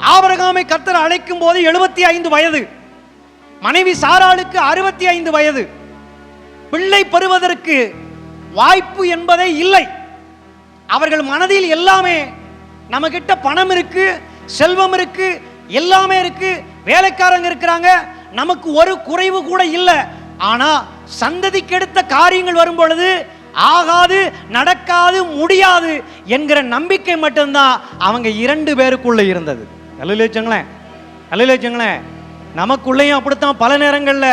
ஆபரகாமை கர்த்தர் அழைக்கும் போது எழுபத்தி ஐந்து வயது. மனைவி சாராளுக்கு அறுபத்தி ஐந்து வயது. பிள்ளை பெறுவதற்கு வாய்ப்பு என்பதே இல்லை. அவர்கள் மனதில் எல்லாமே நம்மகிட்ட பணம் இருக்கு செல்வம் இருக்கு எல்லாமே இருக்கு வேலைக்காரங்க இருக்கிறாங்க நமக்கு ஒரு குறைவு கூட இல்லை. ஆனா சந்ததிக்கு எடுத்த காரியங்கள் வரும் பொழுது ஆகாது நடக்காது முடியாது என்கிற நம்பிக்கை மட்டும்தான் அவங்க இரண்டு பேருக்குள்ள இருந்தது. அல்லேச்சங்களேன் வச்சுங்களேன். நமக்குள்ளேயும் அப்படித்தான் பல நேரங்களில்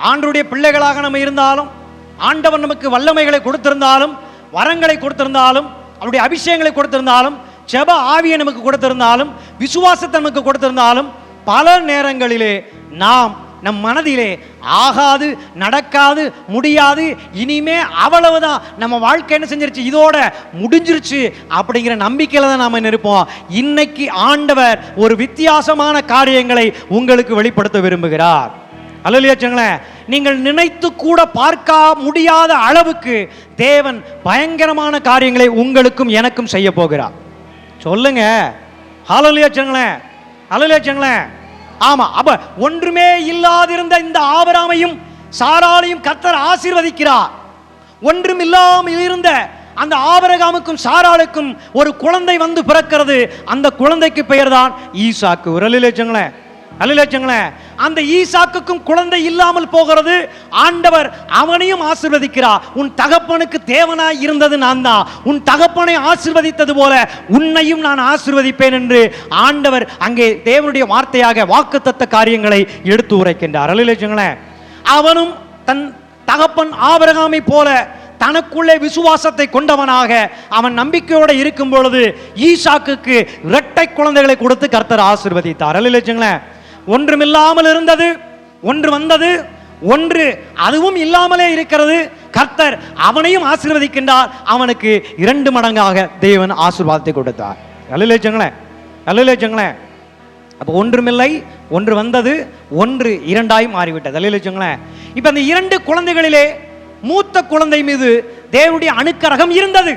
ஆண்டுடைய பிள்ளைகளாக நம்ம இருந்தாலும் ஆண்டவர் நமக்கு வல்லமைகளை கொடுத்திருந்தாலும் வரங்களை கொடுத்திருந்தாலும் அவருடைய அபிஷேகங்களை கொடுத்திருந்தாலும் செப ஆவியை நமக்கு கொடுத்திருந்தாலும் விசுவாசத்தை நமக்கு கொடுத்திருந்தாலும் பல நேரங்களிலே நாம் நம் மனதிலே ஆகாது நடக்காது முடியாது. இனிமே அவ்வளவுதான். நம்ம வாழ்க்கை என்ன செஞ்சிருச்சு? இதோட முடிஞ்சிருச்சு அப்படிங்கிற நம்பிக்கையில தான் நாம இருப்போம் இன்னைக்கு ஆண்டவர் ஒரு வித்தியாசமான காரியங்களை உங்களுக்கு வெளிப்படுத்த விரும்புகிறார். அல்லையாச்சுங்களேன் நீங்கள் நினைத்து கூட பார்க்க முடியாத அளவுக்கு தேவன் பயங்கரமான காரியங்களை உங்களுக்கும் எனக்கும் செய்ய போகிறார். சொல்லுங்க. அலலியாச்சங்களேன் அலலியாச்சங்களேன் ஆமா அப்ப ஒன்றுமே இல்லாதிருந்த இந்த ஆபராமையும் சாராளையும் கத்தர் ஆசீர்வதிக்கிறார். ஒன்றும் இல்லாமல் இருந்த அந்த ஆபரகாமுக்கும் சாராளுக்கும் ஒரு குழந்தை வந்து பிறக்கிறது. அந்த குழந்தைக்கு பெயர்தான் ஈசாக்கு. ஒரு லட்சங்களேன் லட்சங்களேன் அந்த ஈசாக்குக்கும் குழந்தை இல்லாமல் போகிறது ஆண்டவர் அவனையும் ஆசிர்வதிக்கிறார். உன் தகப்பனுக்கு தேவனாய் இருந்தது நான் தான் உன் தகப்பனை ஆசிர்வதித்தது போல உன்னையும் நான் ஆசிர்வதிப்பேன் என்று ஆண்டவர் அங்கே தேவனுடைய வார்த்தையாக வாக்குத்தத்த காரியங்களை எடுத்து உரைக்கின்றார். லட்சங்களேன் அவனும் தன் தகப்பன் ஆபரகாமை போல தனக்குள்ளே விசுவாசத்தை கொண்டவனாக அவன் நம்பிக்கையோடு இருக்கும் பொழுது ஈசாக்குக்கு இரட்டை குழந்தைகளை கொடுத்து கர்த்தர் ஆசிர்வதித்தார். அல்ல ஒன்றுமில்லாமல் இருந்தது ஒன்று வந்தது ஒன்று அதுவும் இல்லாமலே இருக்கிறது. கர்த்தர் அவனையும் ஆசீர்வதிக்கின்றார். அவனுக்கு இரண்டு மடங்காக தேவன் ஆசீர்வாதத்தை கொடுத்தார். அல்ல அல்ல அப்போ ஒன்றுமில்லை ஒன்று வந்தது ஒன்று இரண்டாய் மாறிவிட்டது. அல்ல இப்போ அந்த இரண்டு குழந்தைகளிலே மூத்த குழந்தை மீது தேவனுடைய அணுக்கரகம் இருந்தது.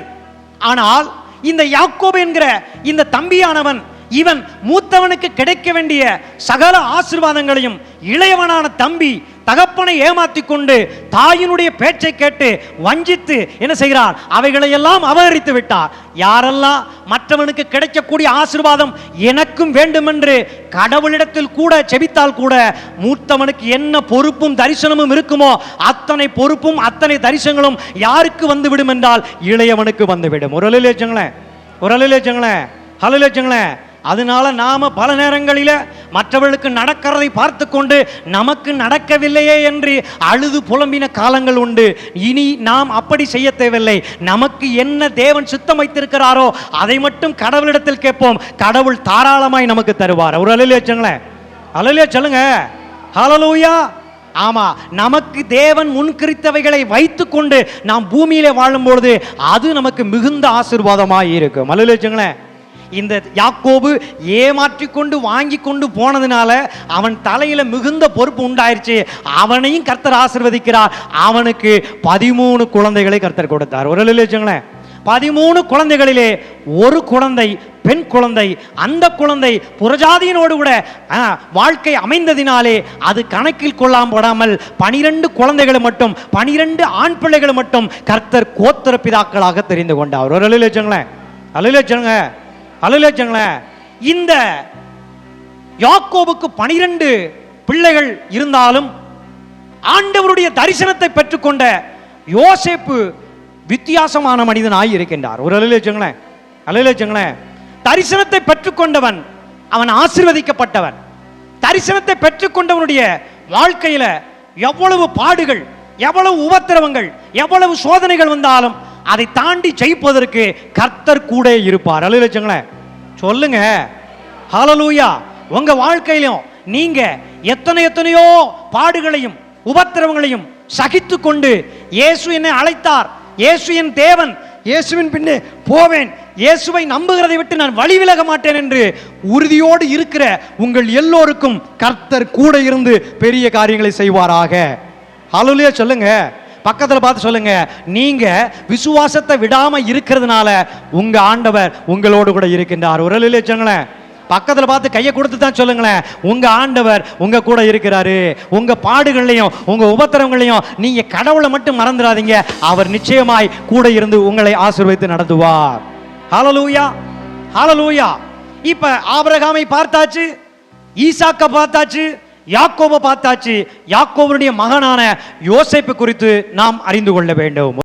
ஆனால் இந்த யாக்கோபு என்கிற இந்த தம்பியானவன் இவன் மூத்தவனுக்கு கிடைக்க வேண்டிய சகல ஆசீர்வாதங்களையும் இளையவனான தம்பி தகப்பனை ஏமாத்தி கொண்டு தாயினுடைய பேச்சை கேட்டு வஞ்சித்து என்ன செய்கிறார் அவைகளையெல்லாம் அபகரித்து விட்டார். யாரெல்லாம் மற்றவனுக்கு கிடைக்கக்கூடிய ஆசீர்வாதம் எனக்கும் வேண்டுமென்று கடவுளிடத்தில் கூட செபித்தால் கூட மூத்தவனுக்கு என்ன பொறுப்பும் தரிசனமும் இருக்குமோ அத்தனை பொறுப்பும் அத்தனை தரிசனங்களும் யாருக்கு வந்துவிடும் என்றால் இளையவனுக்கு வந்துவிடும் ஒரு லட்சங்களேன் ஒரு லட்சங்களேன் ஹலோ அதனால நாம பல நேரங்களில் மற்றவர்களுக்கு நடக்கிறதை பார்த்து கொண்டு நமக்கு நடக்கவில்லையே என்று அழுது புலம்பின காலங்கள் உண்டு. இனி நாம் அப்படி செய்ய தேவையில்லை. நமக்கு என்ன தேவன் சுத்தம் வைத்திருக்கிறாரோ அதை மட்டும் கடவுளிடத்தில் கேட்போம். கடவுள் தாராளமாய் நமக்கு தருவார். ஒரு அலையிலே வச்சுங்களேன் அலையிலே சொல்லுங்க. ஹலலூயா ஆமா நமக்கு தேவன் முன்கரித்தவைகளை வைத்துக்கொண்டு நாம் பூமியிலே வாழும் பொழுது அது நமக்கு மிகுந்த ஆசீர்வாதமாக இருக்கும். அலையிலே வச்சுங்களேன் இந்த யாக்கோபு ஏமாற்றி கொண்டு வாங்கி கொண்டு போனதுனால அவன் தலையில மிகுந்த பொறுப்பு உண்டாயிருச்சு. அவனையும் கர்த்தர் ஆசிர்வதிக்கிறார். அவனுக்கு பதிமூணு குழந்தைகளை கர்த்தர் கொடுத்தார். ஒரு லட்சங்களேன் பதிமூணு குழந்தைகளிலே ஒரு குழந்தை பெண் குழந்தை அந்த குழந்தை புறஜாதியினோடு கூட ஆ, வாழ்க்கை அமைந்ததினாலே அது கணக்கில் கொள்ளாம படாமல் பனிரெண்டு குழந்தைகளை மட்டும் பனிரெண்டு ஆண் பிள்ளைகளை மட்டும் கர்த்தர் கோத்திர பிதாக்களாக தெரிந்து கொண்டார். ஒரு லட்சங்களேன் அலுவலட்சங்க அலுவலட்சங்களேன் இந்த யாக்கோபுக்கு பனிரெண்டு பிள்ளைகள் இருந்தாலும் ஆண்டவருடைய தரிசனத்தை பெற்றுக்கொண்ட யோசேப்பு வித்தியாசமான மனிதனாய் இருக்கின்றார் ஒரு அலுவலட்சங்களேன் அலுவலட்சங்களேன் தரிசனத்தை பெற்றுக்கொண்டவன் அவன் ஆசிர்வதிக்கப்பட்டவன். தரிசனத்தை பெற்றுக்கொண்டவனுடைய வாழ்க்கையில எவ்வளவு பாடுகள் எவ்வளவு உபத்திரவங்கள் எவ்வளவு சோதனைகள் வந்தாலும் அதை தாண்டி ஜெயிப்பதற்கு கர்த்தர் கூட இருப்பார். அலுவலட்சங்களேன் சொல்லுங்க. ஹலலூயா உங்க வாழ்க்கையிலும் நீங்க எத்தனை எத்தனையோ பாடுகளையும் உபத்திரவங்களையும் சகித்து கொண்டு இயேசு என்னை அழைத்தார். இயேசு என் தேவன். இயேசுவின் பின்னே போவேன். இயேசுவை நம்புகிறதை விட்டு நான் வழி விலக மாட்டேன் என்று உறுதியோடு இருக்கிற உங்கள் எல்லோருக்கும் கர்த்தர் கூட இருந்து பெரிய காரியங்களை செய்வாராக. ஹalleluya சொல்லுங்க. பக்கத்தில் பார்த்து சொல்லுங்க. நீங்க விசுவாசத்தை விடாம இருக்கிறதுனால உங்க ஆண்டவர் உங்களோடு கூட இருக்கின்றார். ஒரு வச்சுங்களேன் பக்கத்தில் பார்த்து கையை கொடுத்து தான் சொல்லுங்களேன். உங்க ஆண்டவர் உங்க கூட இருக்கிறாரு. உங்க பாடுகள்லையும் உங்க உபத்திரவங்களையும் நீங்க கடவுளை மட்டும் மறந்துடாதீங்க. அவர் நிச்சயமாய் கூட இருந்து உங்களை ஆசீர்வதித்து நடத்துவார். ஹலலூயா ஹாலலூயா இப்ப ஆபரகாமை பார்த்தாச்சு ஈசாக்க பார்த்தாச்சு யாக்கோபை பார்த்தாச்சு. யாக்கோவனுடைய மகனான யோசைப்பு குறித்து நாம் அறிந்து கொள்ள வேண்டும்.